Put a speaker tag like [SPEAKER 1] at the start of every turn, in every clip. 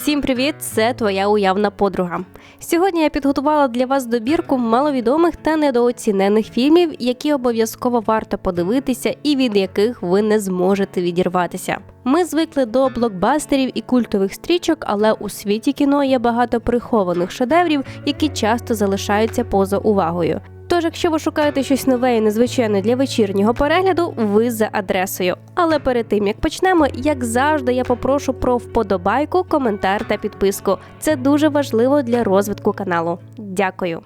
[SPEAKER 1] Всім привіт! Це твоя уявна подруга. Сьогодні я підготувала для вас добірку маловідомих та недооцінених фільмів, які обов'язково варто подивитися і від яких ви не зможете відірватися. Ми звикли до блокбастерів і культових стрічок, але у світі кіно є багато прихованих шедеврів, які часто залишаються поза увагою. Тож, якщо ви шукаєте щось нове і незвичайне для вечірнього перегляду, ви за адресою. Але перед тим як почнемо, як завжди, я попрошу про вподобайку, коментар та підписку. Це дуже важливо для розвитку каналу. Дякую.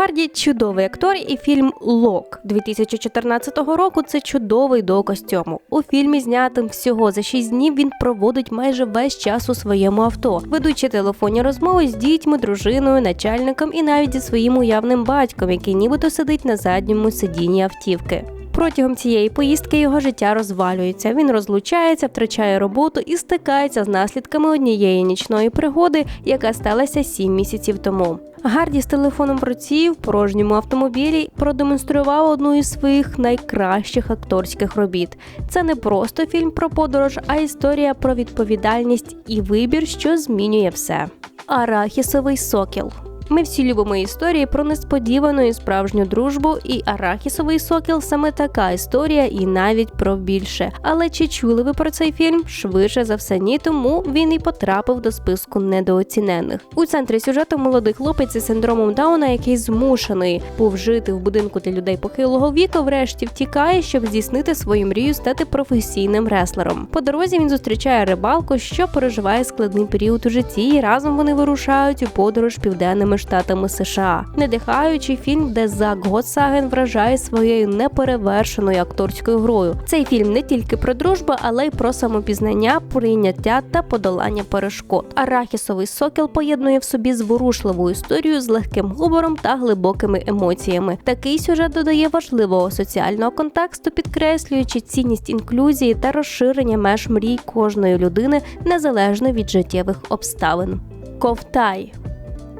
[SPEAKER 1] Гарді чудовий актор, і фільм Лок 2014 року це чудовий до костюму. У фільмі, знятим всього за 6 днів, він проводить майже весь час у своєму авто, ведучи телефонні розмови з дітьми, дружиною, начальником і навіть зі своїм уявним батьком, який нібито сидить на задньому сидінні автівки. Протягом цієї поїздки його життя розвалюється. Він розлучається, втрачає роботу і стикається з наслідками однієї нічної пригоди, яка сталася сім місяців тому. Гарді з телефоном в руці в порожньому автомобілі продемонстрував одну із своїх найкращих акторських робіт. Це не просто фільм про подорож, а історія про відповідальність і вибір, що змінює все. Арахісовий сокіл. Ми всі любимо історії про несподівану і справжню дружбу, і арахісовий сокіл саме така історія, і навіть про більше. Але чи чули ви про цей фільм? Швидше за все, ні, тому він і потрапив до списку недооцінених. У центрі сюжету молодий хлопець із синдромом Дауна, який змушений був жити в будинку для людей похилого віку, врешті втікає, щоб здійснити свою мрію стати професійним реслером. По дорозі він зустрічає рибалку, що переживає складний період у житті, і разом вони вирушають у подорож південними штатами США. Надихаючий фільм, де Зак Готсаген вражає своєю неперевершеною акторською грою. Цей фільм не тільки про дружбу, але й про самопізнання, прийняття та подолання перешкод. Арахісовий сокіл поєднує в собі зворушливу історію з легким гумором та глибокими емоціями. Такий сюжет додає важливого соціального контексту, підкреслюючи цінність інклюзії та розширення меж мрій кожної людини незалежно від життєвих обставин. Ковтай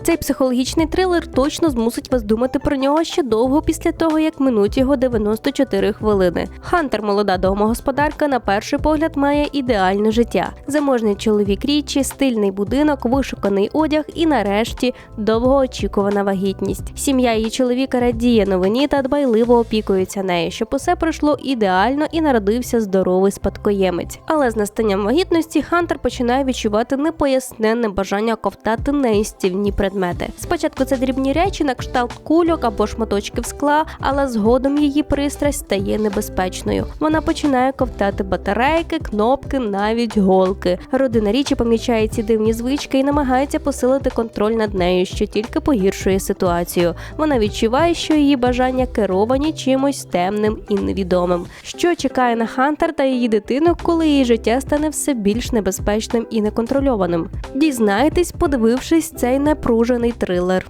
[SPEAKER 1] цей психологічний трилер точно змусить вас думати про нього ще довго після того, як минуть його 94 хвилини. Хантер, молода домогосподарка, на перший погляд має ідеальне життя. Заможний чоловік річі, стильний будинок, вишуканий одяг і, нарешті, довгоочікувана вагітність. Сім'я її чоловіка радіє новині та дбайливо опікується нею, щоб усе пройшло ідеально і народився здоровий спадкоємець. Але з настанням вагітності Хантер починає відчувати непоясненне бажання ковтати неїстівні предмети предмети. Спочатку це дрібні речі на кшталт кульок або шматочків скла, але згодом її пристрасть стає небезпечною. Вона починає ковтати батарейки, кнопки, навіть голки. Родина річі помічає ці дивні звички і намагається посилити контроль над нею, що тільки погіршує ситуацію. Вона відчуває, що її бажання керовані чимось темним і невідомим. Що чекає на Хантер та її дитину, коли її життя стане все більш небезпечним і неконтрольованим. Дізнайтесь, подивившись цей напружений трилер.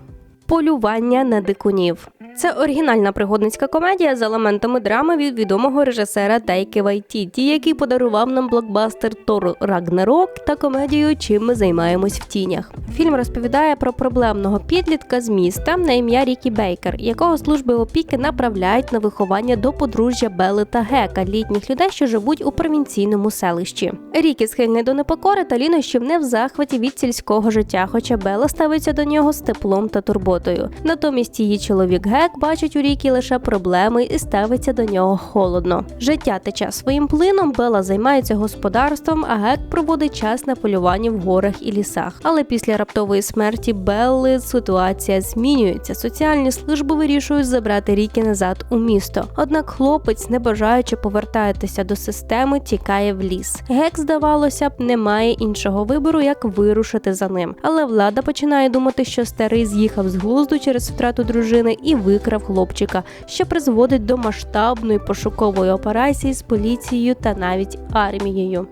[SPEAKER 1] Полювання на дикунів. Це оригінальна пригодницька комедія з елементами драми від відомого режисера Тайки Вайтіті, який подарував нам блокбастер Тор Рагнарок та комедію Чим ми займаємось в тінях. Фільм розповідає про проблемного підлітка з міста на ім'я Рікі Бейкер, якого служби опіки направляють на виховання до подружжя Белли та Гека, літніх людей, що живуть у провінційному селищі. Рікі схильний до непокори та лінощів не в захваті від сільського життя, хоча Белла ставиться до нього з теплом та турботою. Натомість її чоловік Гек Гек бачить у Рікі лише проблеми і ставиться до нього холодно. Життя тече своїм плином, Бела займається господарством, а Гек проводить час на полюванні в горах і лісах. Але після раптової смерті Белли ситуація змінюється. Соціальні служби вирішують забрати Рікі назад у місто. Однак хлопець, не бажаючи повертатися до системи, тікає в ліс. Гек, здавалося б, не має іншого вибору, як вирушити за ним. Але влада починає думати, що старий з'їхав з глузду через втрату дружини і викрав хлопчика, що призводить до масштабної пошукової операції з поліцією та навіть армією.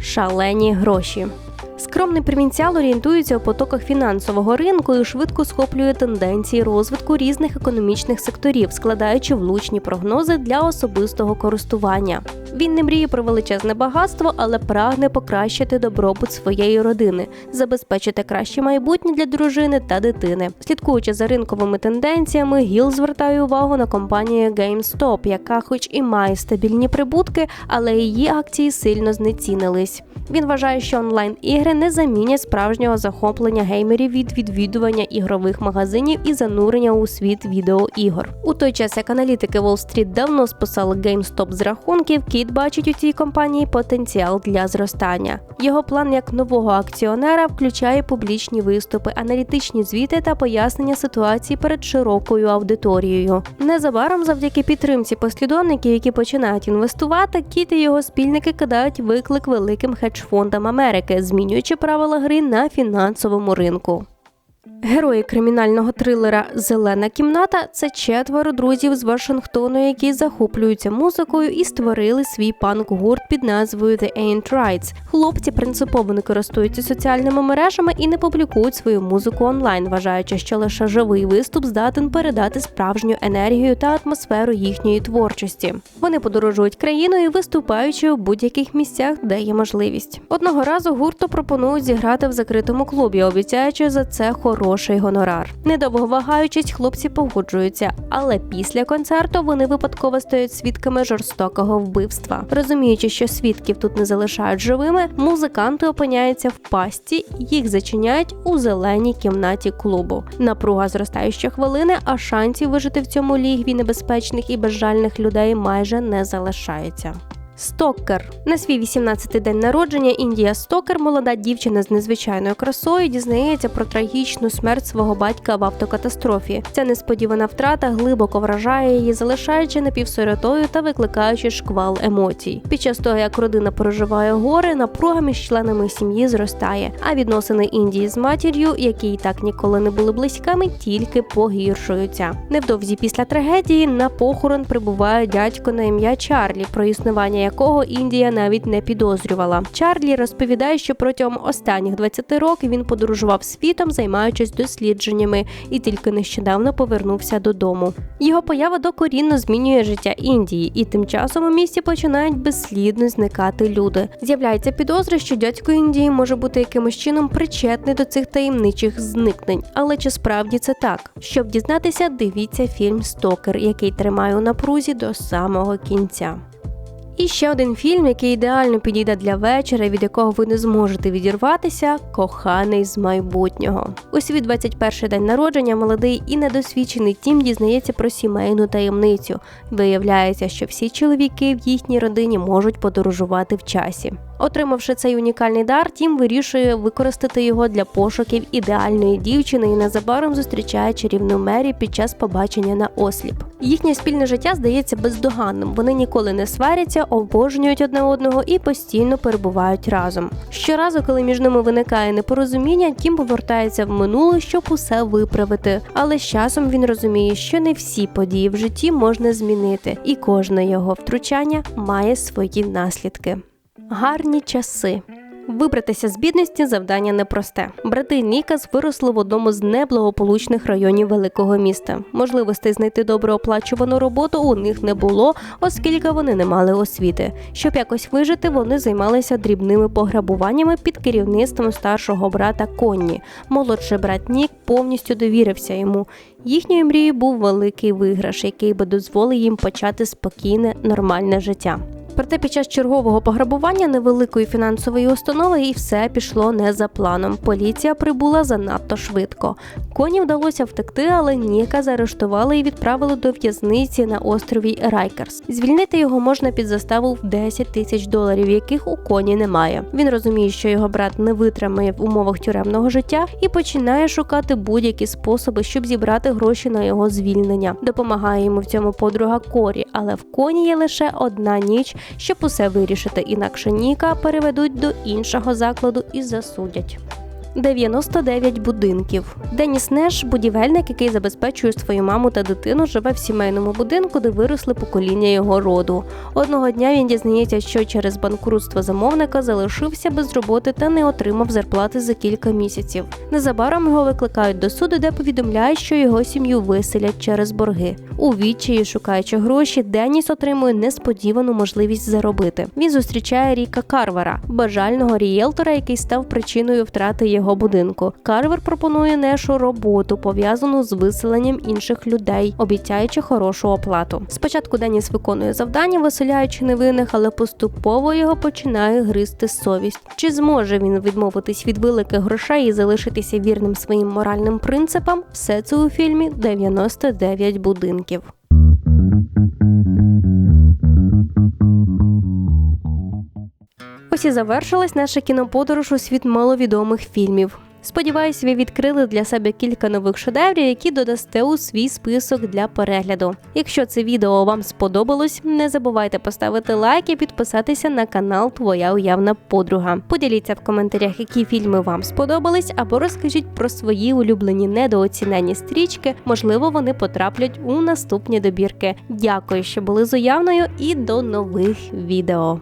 [SPEAKER 1] Шалені гроші. Скромний провінціал орієнтується у потоках фінансового ринку і швидко схоплює тенденції розвитку різних економічних секторів, складаючи влучні прогнози для особистого користування. Він не мріє про величезне багатство, але прагне покращити добробут своєї родини, забезпечити краще майбутнє для дружини та дитини. Слідкуючи за ринковими тенденціями, Гіл звертає увагу на компанію GameStop, яка, хоч і має стабільні прибутки, але її акції сильно знецінились. Він вважає, що онлайн-ігри не замінять справжнього захоплення геймерів від відвідування ігрових магазинів і занурення у світ відеоігор. У той час, як аналітики Wall Street давно списали GameStop з рахунків, Кіт бачить у цій компанії потенціал для зростання. Його план як нового акціонера включає публічні виступи, аналітичні звіти та пояснення ситуації перед широкою аудиторією. Незабаром, завдяки підтримці послідовників, які починають інвестувати, Кіт і його спільники кидають виклик великим хедж-фондам Америки, змінюючи правила гри на фінансовому ринку. Герої кримінального трилера Зелена кімната це четверо друзів з Вашингтону, які захоплюються музикою і створили свій панк-гурт під назвою The Ain't Rights. Хлопці принципово не користуються соціальними мережами і не публікують свою музику онлайн, вважаючи, що лише живий виступ здатен передати справжню енергію та атмосферу їхньої творчості. Вони подорожують країною, виступаючи у будь-яких місцях, де є можливість. Одного разу гурту пропонують зіграти в закритому клубі, обіцяючи за це хороший гонорар. Недовго вагаючись, хлопці погоджуються, але після концерту вони випадково стають свідками жорстокого вбивства. Розуміючи, що свідків тут не залишають живими, музиканти опиняються в пасті, їх зачиняють у зеленій кімнаті клубу. Напруга зростає щохвилини, а шансів вижити в цьому лігві небезпечних і безжальних людей майже не залишається. Стокер на свій 18-й день народження Індія Стокер, молода дівчина з незвичайною красою, дізнається про трагічну смерть свого батька в автокатастрофі. Ця несподівана втрата глибоко вражає її, залишаючи напівсиротою та викликаючи шквал емоцій. Під час того, як родина переживає горе, напруга між членами сім'ї зростає, а відносини Індії з матір'ю, які й так ніколи не були близькими, тільки погіршуються. Невдовзі після трагедії на похорон прибуває дядько на ім'я Чарлі, про існування якого Індія навіть не підозрювала. Чарлі розповідає, що протягом останніх 20 років він подорожував світом, займаючись дослідженнями, і тільки нещодавно повернувся додому. Його поява докорінно змінює життя Індії, і тим часом у місті починають безслідно зникати люди. З'являється підозра, що дядько Індії може бути якимось чином причетний до цих таємничих зникнень. Але чи справді це так? Щоб дізнатися, дивіться фільм Стокер, який тримає у напрузі до самого кінця. І ще один фільм, який ідеально підійде для вечора, від якого ви не зможете відірватися коханий з майбутнього. У свій 21 день народження молодий і недосвідчений тім дізнається про сімейну таємницю. Виявляється, що всі чоловіки в їхній родині можуть подорожувати в часі. Отримавши цей унікальний дар, Тім вирішує використати його для пошуків ідеальної дівчини і незабаром зустрічає чарівну мері під час побачення на осліп. Їхнє спільне життя здається бездоганним. Вони ніколи не сваряться, обожнюють одне одного і постійно перебувають разом. Щоразу, коли між ними виникає непорозуміння, Тім повертається в минуле, щоб усе виправити. Але з часом він розуміє, що не всі події в житті можна змінити, і кожне його втручання має свої наслідки. Гарні часи. Вибратися з бідності завдання непросте. Брати Нікас виросли в одному з неблагополучних районів великого міста. Можливостей знайти добре оплачувану роботу у них не було, оскільки вони не мали освіти. Щоб якось вижити, вони займалися дрібними пограбуваннями під керівництвом старшого брата Конні. Молодший брат Нік повністю довірився йому. Їхньою мрією був великий виграш, який би дозволив їм почати спокійне, нормальне життя. Проте під час чергового пограбування невеликої фінансової установи і все пішло не за планом. Поліція прибула занадто швидко. Коні вдалося втекти, але Ніка заарештували і відправили до в'язниці на острові Райкерс. Звільнити його можна під заставу в 10 тисяч доларів, яких у коні немає. Він розуміє, що його брат не витримає в умовах тюремного життя і починає шукати будь-які способи, щоб зібрати гроші на його звільнення. Допомагає йому в цьому подруга Корі, але в коні є лише одна ніч щоб усе вирішити, інакше Ніка переведуть до іншого закладу і засудять. 99 будинків. Деніс Неш, будівельник, який забезпечує свою маму та дитину, живе в сімейному будинку, де виросли покоління його роду. Одного дня він дізнається, що через банкрутство замовника залишився без роботи та не отримав зарплати за кілька місяців. Незабаром його викликають до суду, де повідомляють, що його сім'ю виселять через борги. У відчаї, шукаючи гроші, Деніс отримує несподівану можливість заробити. Він зустрічає Ріка Карвера, бажального рієлтора, який став причиною втрати його будинку. Карвер пропонує Нешу роботу, пов'язану з виселенням інших людей, обіцяючи хорошу оплату. Спочатку Деніс виконує завдання, виселяючи невинних, але поступово його починає гризти совість. Чи зможе він відмовитись від великих грошей і залишитися вірним своїм моральним принципам? Все це у фільмі «99 будинків. Ось і завершилась наша кіноподорож у світ маловідомих фільмів. Сподіваюсь, ви відкрили для себе кілька нових шедеврів, які додасте у свій список для перегляду. Якщо це відео вам сподобалось, не забувайте поставити лайк і підписатися на канал Твоя уявна подруга. Поділіться в коментарях, які фільми вам сподобались, або розкажіть про свої улюблені недооцінені стрічки. Можливо, вони потраплять у наступні добірки. Дякую, що були з уявною, і до нових відео.